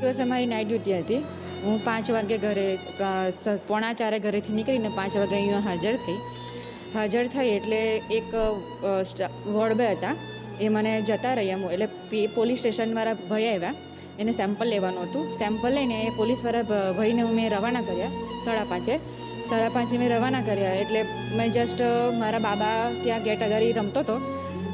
દિવસે અમારી night duty હતી. હું પાંચ વાગે ઘરે પોણા ચારે ઘરેથી નીકળીને પાંચ વાગે અહીંયા હાજર થઈ. હાજર થઈ એટલે એક અ, સ્ટા- વોર્ડ બે હતા. એ મને જતા રહ્યા એટલે પોલીસ સ્ટેશનવાળા ભાઈ આવ્યા. એને સેમ્પલ લેવાનું હતું. સેમ્પલ લઈને એ પોલીસવાળા ભાઈને મેં રવાના કર્યા સાડા પાંચે. સાડા પાંચે મેં રવાના કર્યા એટલે મેં જસ્ટ મારા બાબા ત્યાં ગેટ અગાડી રમતો હતો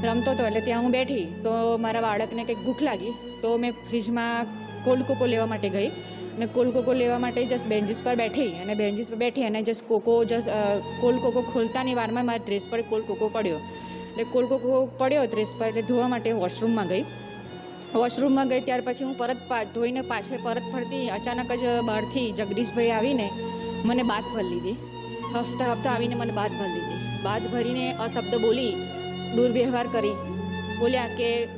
રમતો હતો એટલે ત્યાં હું બેઠી. તો મારા બાળકને કંઈક ભૂખ લાગી. તો મેં ફ્રીજમાં કોલ્ડ કોકો લેવા માટે ગઈ અને કોલ્ડ કોકો લેવા માટે જસ્ટ બેન્ચીસ પર બેઠી અને બેન્ચીસ પર બેઠી અને just cocoa just cold cocoa ખોલતાની વારમાં મારા ડ્રેસ પર કોલ્ડ કોકો પડ્યો. એટલે કોલ્ડ કોકો પડ્યો ડ્રેસ પર એટલે ધોવા માટે વોશરૂમમાં ગઈ. વોશરૂમમાં ગઈ ત્યાર પછી હું પરત ધોઈને પાછળ પરત ફરતી અચાનક જ બહારથી જગદીશભાઈ આવીને મને બાથ ભરી લીધી. હફતા હફતા આવીને મને બાથ ભરી લીધી. બાથ ભરીને અશબ્દ બોલી દુર્વ્યવહાર કરી. બોલ્યા કે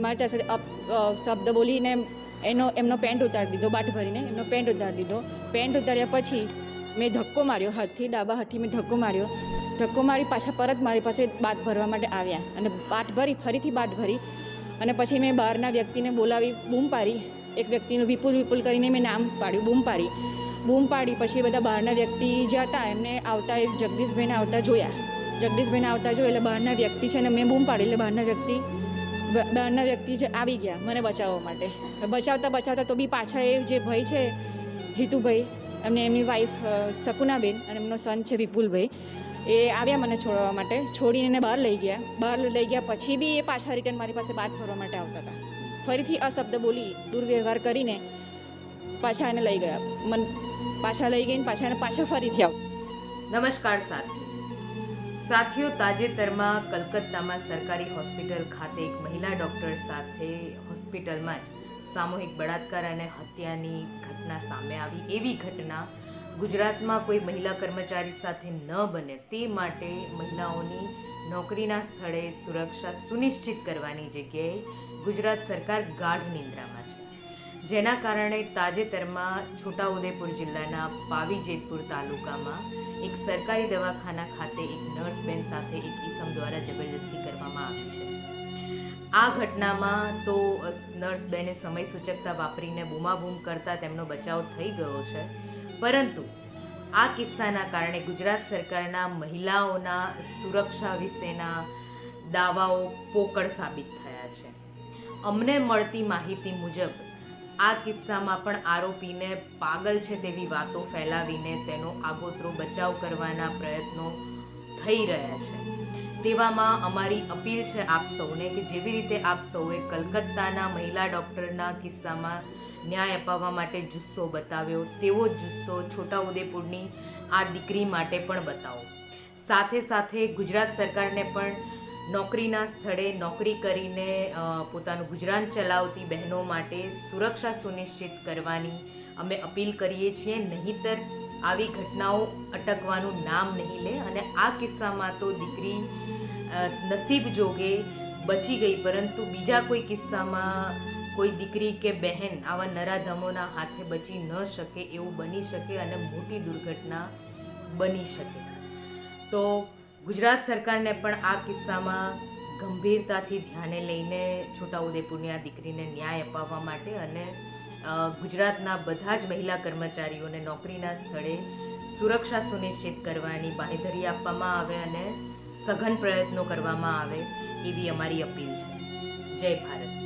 મારી અપ- શબ્દ બોલીને એનો, એમનો પેન્ટ ઉતારી દીધો, બાટ ભરીને એમનો પેન્ટ ઉતારી દીધો. પેન્ટ ઉતાર્યા પછી મેં ધક્કો માર્યો, હાથથી ડાબા હાથથી મેં ધક્કો માર્યો. ધક્કો મારી પાછા પરત મારી પાસે બાટ ભરવા માટે આવ્યા અને બાટ ભરી, ફરીથી બાટ ભરી. અને પછી મેં બહારના વ્યક્તિને બોલાવી, બૂમ પાડી. એક વ્યક્તિનું વિપુલ વિપુલ કરીને મેં નામ પાડ્યું, બૂમ પાડી. બૂમ પાડી પછી બધા બહારના વ્યક્તિ જતા એમને આવતા એ જગદીશભાઈને આવતા જોયા. જગદીશભાઈને આવતા જોયા એટલે બહારના વ્યક્તિ છે ને મેં બૂમ પાડી એટલે બહારના વ્યક્તિ બહારના વ્યક્તિ જે આવી ગયા મને બચાવવા માટે. બચાવતા બચાવતા તો બી પાછા એ જે ભાઈ છે, હિતુભાઈ, એમને એમની વાઈફ શકુનાબેન અને એમનો સન છે વિપુલભાઈ, એ આવ્યા મને છોડવા માટે. છોડીને એને બહાર લઈ ગયા. બહાર લઈ ગયા પછી બી એ પાછા રિટર્ન મારી પાસે વાત ફરવા માટે આવતા હતા. ફરીથી અશબ્દ બોલી, દુર્વ્યવહાર કરીને પાછા એને લઈ ગયા. મન પાછા લઈ ગઈને પાછા એને પાછા ફરીથી આવ નમસ્કાર સાથીઓ સાથીઓ, તાજેતરમાં કલકત્તામાં સરકારી હોસ્પિટલ ખાતે એક મહિલા ડૉક્ટર સાથે હોસ્પિટલમાં જ સામૂહિક બળાત્કાર અને હત્યાની ઘટના સામે આવી. એવી ઘટના ગુજરાતમાં કોઈ મહિલા કર્મચારી સાથે ન બને તે માટે મહિલાઓની નોકરીના સ્થળે સુરક્ષા સુનિશ્ચિત કરવાની જગ્યાએ ગુજરાત સરકાર ગાઢ નિંદ્રામાં છે. જેના કારણે તાજેતરમાં છોટાઉદેપુર જિલ્લાના પાવી જેતપુર તાલુકામાં એક સરકારી દવાખાના ખાતે એક નર્સ બેન સાથે એક ઈસમ દ્વારા જબરજસ્તી કરવામાં આવી છે. આ ઘટનામાં તો નર્સ બેને સમય સૂચકતા વાપરીને બૂમાબૂમ કરતા તેમનો બચાવ થઈ ગયો છે. પરંતુ આ કિસ્સાના કારણે ગુજરાત સરકારના મહિલાઓના સુરક્ષા વિશેના દાવાઓ પોકળ સાબિત થયા છે. અમને મળતી માહિતી મુજબ આ કિસ્સામાં પણ આરોપીને પાગલ છે તેવી વાતો ફેલાવીને તેનો આગોતરો બચાવ કરવાના પ્રયત્નો થઈ રહ્યા છે. તેવામાં અમારી અપીલ છે આપ સૌને કે જેવી રીતે આપ સૌએ કલકત્તાના મહિલા ડૉક્ટરના કિસ્સામાં ન્યાય અપાવવા માટે જુસ્સો બતાવ્યો, તેવો જ જુસ્સો છોટાઉદેપુરની આ દીકરી માટે પણ બતાવો. સાથે સાથે ગુજરાત સરકારને પણ નોકરીના સ્થળે નોકરી કરીને પોતાનું ગુજરાન ચલાવતી બહેનો માટે સુરક્ષા સુનિશ્ચિત કરવાની અમે અપીલ કરીએ છીએ. નહીંતર આવી ઘટનાઓ અટકવાનું નામ નહીં લે અને આ કિસ્સામાં તો દીકરી નસીબ જોગે બચી ગઈ, પરંતુ બીજા કોઈ કિસ્સામાં કોઈ દીકરી કે બહેન આવા નરાધમોના હાથે બચી ન શકે એવું બની શકે અને મોટી દુર્ઘટના બની શકે. તો ગુજરાત સરકારને પણ આ કિસ્સામાં ગંભીરતાથી ધ્યાને લઈને છોટાઉદેપુરની આ દીકરીને ન્યાય અપાવવા માટે અને ગુજરાતના બધા જ મહિલા કર્મચારીઓને નોકરીના સ્થળે સુરક્ષા સુનિશ્ચિત કરવાની બાંહેધરી આપવામાં આવે અને સઘન પ્રયત્નો કરવામાં આવે એવી અમારી અપીલ છે. જય ભારત.